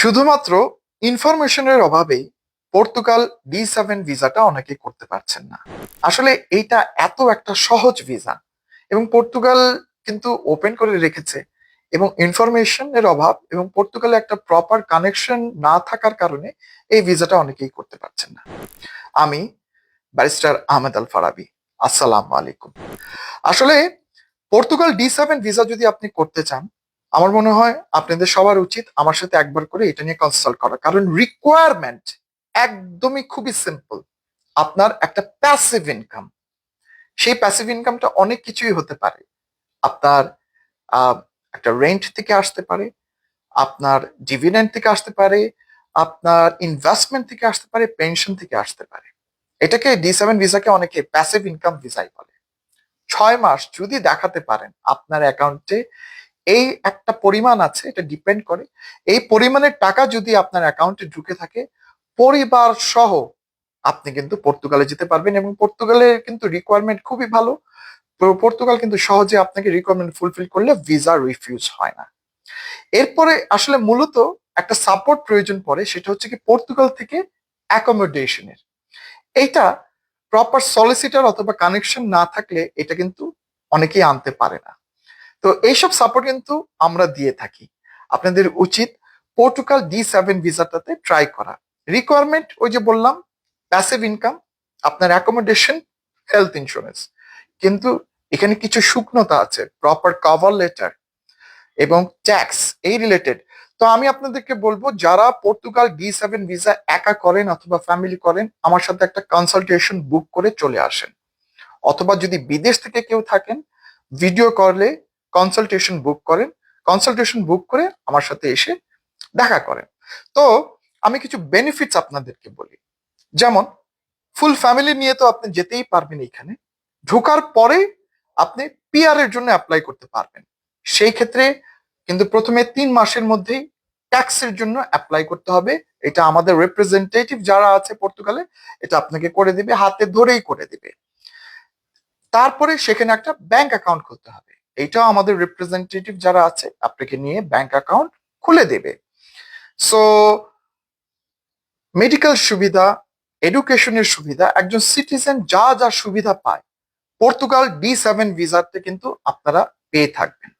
শুধুমাত্র ইনফরমেশনের অভাবেই পর্তুগাল ডি সেভেন ভিসাটা অনেকে করতে পারছেন না। আসলে এইটা এত একটা সহজ ভিসা এবং পর্তুগাল কিন্তু ওপেন করে রেখেছে এবং ইনফরমেশনের অভাব এবং পর্তুগালে একটা প্রপার কানেকশন না থাকার কারণে এই ভিসাটা অনেকেই করতে পারছেন না। আমি ব্যারিস্টার আহমেদ আল ফারাবি আসসালামু আলাইকুম। আসলে পর্তুগাল ডি সেভেন ভিসা যদি আপনি করতে চান আমার মনে হয় আপনাদের সবার উচিত আমার সাথে একবার করে এটা নিয়ে কনসাল্ট করা। কারণ রিকোয়ারমেন্ট একদমই খুবই সিম্পল আপনার একটা প্যাসিভ ইনকাম সেই প্যাসিভ ইনকামটা অনেক কিছুই হতে পারে। আপনার একটা রেন্ট থেকে আসতে পারে, আপনার ডিভিডেন্ড থেকে আসতে পারে, আপনার ইনভেস্টমেন্ট থেকে আসতে পারে পেনশন থেকে আসতে পারে। এটাকে ডি সেভেন ভিসাকে অনেকে প্যাসিভ ইনকাম ভিসাই বলে। ছয় মাস যদি দেখাতে পারেন আপনার অ্যাকাউন্টে এই একটা পরিমাণ আছে, এটা ডিপেন্ড করে। এই পরিমাণের টাকা যদি আপনার অ্যাকাউন্টে ঢুকে থাকে, পরিবার সহ আপনি কিন্তু পর্তুগালে যেতে পারবেন এবং পর্তুগালের কিন্তু রিকোয়ারমেন্ট খুবই ভালো। পর্তুগাল কিন্তু সহজে আপনাকে রিকোয়ারমেন্ট ফুলফিল করলে ভিসা রিফিউজ হয় না। এরপরে আসলে মূলত একটা সাপোর্ট প্রয়োজন পড়ে, সেটা হচ্ছে কি পর্তুগাল থেকে অ্যাকোমোডেশনের এইটা প্রপার সলিসিটার অথবা কানেকশন না থাকলে এটা কিন্তু অনেকেই আনতে পারে না। তো এইসব সাপোর্ট কিন্তু আমরা দিয়ে থাকি। আপনাদের উচিত পর্তুগাল ডি সেভেন ভিসাটাতে ট্রাই করা। রিকোয়ারমেন্ট ওই যে বললাম প্যাসিভ ইনকাম আপনার অ্যাকোমোডেশন হেলথ ইন্স্যুরেন্স কিন্তু এখানে কিছু শুকনতা আছে প্রপার কভার লেটার এবং ট্যাক্স এই রিলেটেড তো আমি আপনাদেরকে বলব, যারা পর্তুগাল ডি সেভেন ভিসা একা করেন অথবা ফ্যামিলি করেন, আমার সাথে একটা কনসালটেশন বুক করে চলে আসেন। অথবা যদি বিদেশ থেকে কেউ থাকেন ভিডিও কলে কনসালটেশন বুক করেন। কনসালটেশন বুক করে আমার সাথে এসে দেখা করেন। তো আমি কিছু বেনিফিটস আপনাদেরকে বলি। যেমন ফুল ফ্যামিলি নিয়ে তো আপনি যেতেই পারবেন এখানে। ঢোকার পরে আপনি পিআর এর জন্য অ্যাপ্লাই করতে পারবেন। সেই ক্ষেত্রে কিন্তু প্রথমে তিন মাসের মধ্যেই ট্যাক্সের জন্য অ্যাপ্লাই করতে হবে। এটা আমাদের রিপ্রেজেন্টেটিভ যারা আছে পর্তুগালে, এটা আপনাকে করে দিবে, হাতে ধরেই করে দিবে। তারপরে সেখানে একটা ব্যাংক অ্যাকাউন্ট খুলতে হবে। এটাও আমাদের রিপ্রেজেন্টেটিভ যারা আছে, আপনাকে নিয়ে ব্যাংক অ্যাকাউন্ট খুলে দেবে। সো মেডিকেল সুবিধা এডুকেশনের সুবিধা, একজন সিটিজেন যা যা সুবিধা পায় পর্তুগাল ডি সেভেন ভিসাতে কিন্তু আপনারা পেয়ে থাকবেন।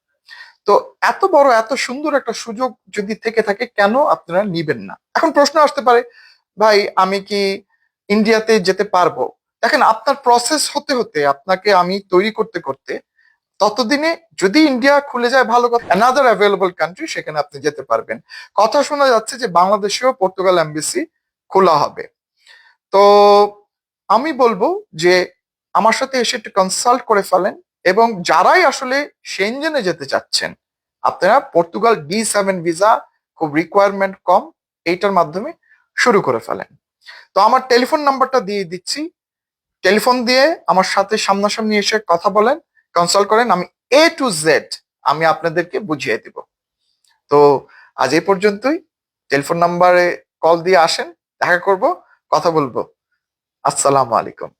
তো এত বড়, এত সুন্দর একটা সুযোগ যদি থেকে থাকে, কেন আপনারা নিবেন না? এখন প্রশ্ন আসতে পারে, ভাই, আমি কি ইন্ডিয়াতে যেতে পারব? দেখেন, আপনার প্রসেস হতে হতে, আপনাকে আমি তৈরি করতে করতে ততদিনে যদি ইন্ডিয়া খুলে যায় ভালো কথা অ্যানাদার অ্যাভেলেবল কান্ট্রি সেখানে আপনি যেতে পারবেন। কথা শোনা যাচ্ছে যে বাংলাদেশেও পর্তুগাল এমবেসি খোলা হবে। তো আমি বলব যে আমার সাথে এসে একটু কনসাল্ট করে ফেলেন এবং যারাই আসলে সেনজেনে যেতে চাচ্ছেন, আপনারা পর্তুগাল ডি সেভেন ভিসা খুব রিকোয়ারমেন্ট কম, এইটার মাধ্যমে শুরু করে ফেলেন। তো আমার টেলিফোন নাম্বারটা দিয়ে দিচ্ছি। টেলিফোন দিয়ে আমার সাথে সামনাসামনি এসে কথা বলেন। কনসাল্ট করেন, আমি এ টু জেড আমি আপনাদেরকে বুঝিয়ে দিব। তো আজ এই পর্যন্তই। টেলিফোন নাম্বারে কল দিয়ে আসেন, দেখা করব, কথা বলব। আসসালামু আলাইকুম।